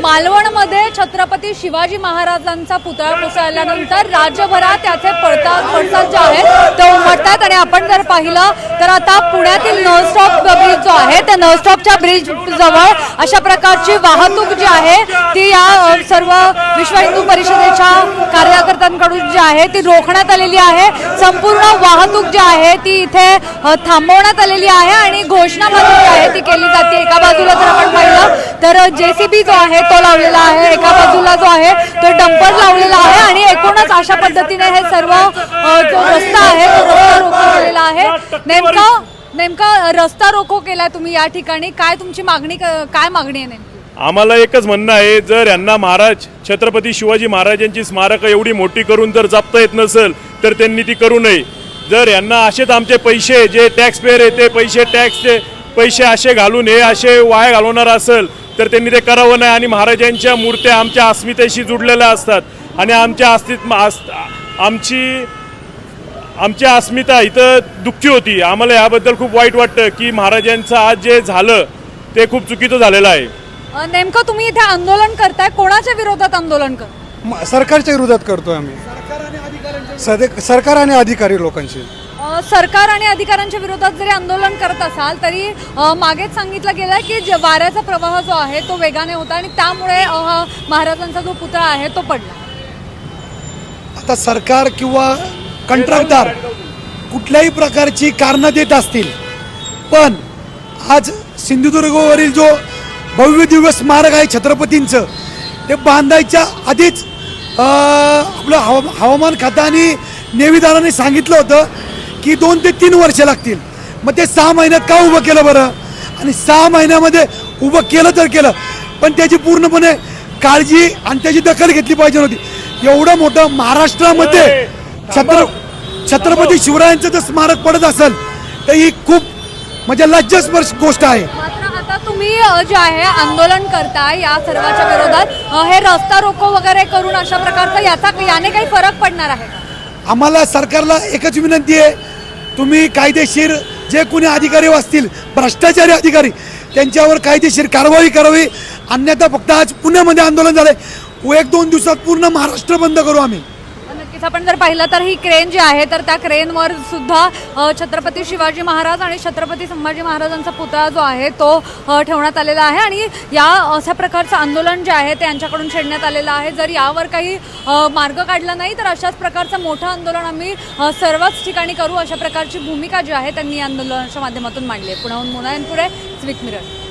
मालवणमध्ये छत्रपती शिवाजी महाराजांचा पुतळा कोसळल्यानंतर राज्यभरात त्याचे पडताळ पडसाद जे आहेत ते उमटतात. आणि आपण जर पाहिलं तर आता पुण्यातील नॉनस्टॉप ब्रिज जो आहे त्या नॉनस्टॉपच्या ब्रिज जवळ अशा प्रकारची वाहतूक जी आहे ती या सर्व विश्व हिंदू परिषदेच्या कार्यकर्त्यांकडून जी आहे ती रोखण्यात आलेली आहे. संपूर्ण वाहतूक जी आहे ती इथे थांबवण्यात आलेली आहे. आणि घोषणाबाजी जी आहे ती केली जाते. एका बाजूला जर आपण जेसीबी जो आहे तो लावलेला आहे. एका बाजूला जो आहे तो डंपर लावलेला आहे आणि एकूणच अशा पद्धतीने हे सर्व जो रस्ता आहे तो रस्ता रोको केलेला आहे. नेमका नेमका रस्ता रोको केलाय तुम्ही या ठिकाणी. काय तुमची मागणी काय मागणी आहे नेमकी? आम्हाला एकच म्हणणं आहे जर यांना महाराज छत्रपती शिवाजी महाराजांची स्मारकं एवढी मोठी करून जर जपता येत नसेल तर त्यांनी ती करू नये. जर यांना असेच आमचे पैसे जे टॅक्स पेअर आहे ते पैसे टॅक्सचे पैसे असे घालून हे असे वाया घालवणार असेल तर त्यांनी ते करावं नाही. आणि महाराजांच्या मूर्त्या आमच्या अस्मितेशी जुडलेल्या असतात. आणि आमच्या अस्तित्व आमची आमची अस्मिता इथं दुःखी होती. आम्हाला याबद्दल खूप वाईट वाटतं की महाराजांचं आज जे झालं ते खूप चुकीचं झालेलं आहे. नेमकं तुम्ही इथे आंदोलन करताय. कोणाच्या विरोधात आंदोलन कर सरकारच्या विरोधात करतोय आम्ही. सरकार आणि अधिकारी लोकांशी. सरकार आणि अधिकाऱ्यांच्या विरोधात जरी आंदोलन करत असाल तरी मागेच सांगितलं गेलं की जे वाऱ्याचा प्रवाह जो आहे तो वेगाने होता आणि त्यामुळे महाराजांचा जो पुतळा आहे तो पडला. आता सरकार किंवा कंत्राटदार कुठल्याही प्रकारची कारणं देत असतील पण आज सिंधुदुर्गवरील जो भव्य दिव्य स्मारक आहे छत्रपतींचं ते बांधायच्या आधीच अं, आपलं हवा हवामान खात्याने नेविदाराने सांगितलं होतं की दोन ते तीन वर्ष लागतील. मग ते सहा महिन्यात का उभं केलं बरं? आणि सहा महिन्यामध्ये उभं केलं तर केलं. पण त्याची पूर्णपणे काळजी आणि त्याची दखल घेतली पाहिजे होती. एवढं मोठं महाराष्ट्रामध्ये छत्र छत्रपती शिवरायांचं जर स्मारक पडत असेल तर ही खूप म्हणजे लज्जास्पर्श गोष्ट आहे. मात्र आता तुम्ही जे आहे आंदोलन करताय या सर्वाच्या विरोधात हे रस्ता रोको वगैरे करून अशा प्रकारचा याचा याने काही फरक पडणार आहे? आम्हाला सरकारला एकच विनंती आहे तुम्ही कायदेशीर जे कोणी अधिकारी असतील भ्रष्टाचारी अधिकारी त्यांच्यावर कायदेशीर कारवाई करावी. अन्यथा फक्त आज पुण्यामध्ये आंदोलन झालंय. एक दोन दिवसात पूर्ण महाराष्ट्र बंद करू आम्ही. आज आपण जर पाहिलं तर ही क्रेन जी आहे तर त्या क्रेनवर सुद्धा छत्रपती शिवाजी महाराज आणि छत्रपती संभाजी महाराजांचा पुतळा जो आहे तो ठेवण्यात आलेला आहे. आणि या अशा प्रकारचं आंदोलन जे आहे ते यांच्याकडून छेडण्यात आलेलं आहे. जर यावर काही मार्ग काढला नाही तर अशाच प्रकारचं मोठं आंदोलन आम्ही सर्वच ठिकाणी करू अशा प्रकारची भूमिका जी आहे त्यांनी या आंदोलनाच्या माध्यमातून मांडली आहे. पुण्याहून मुनायनपुरे स्विक मिरर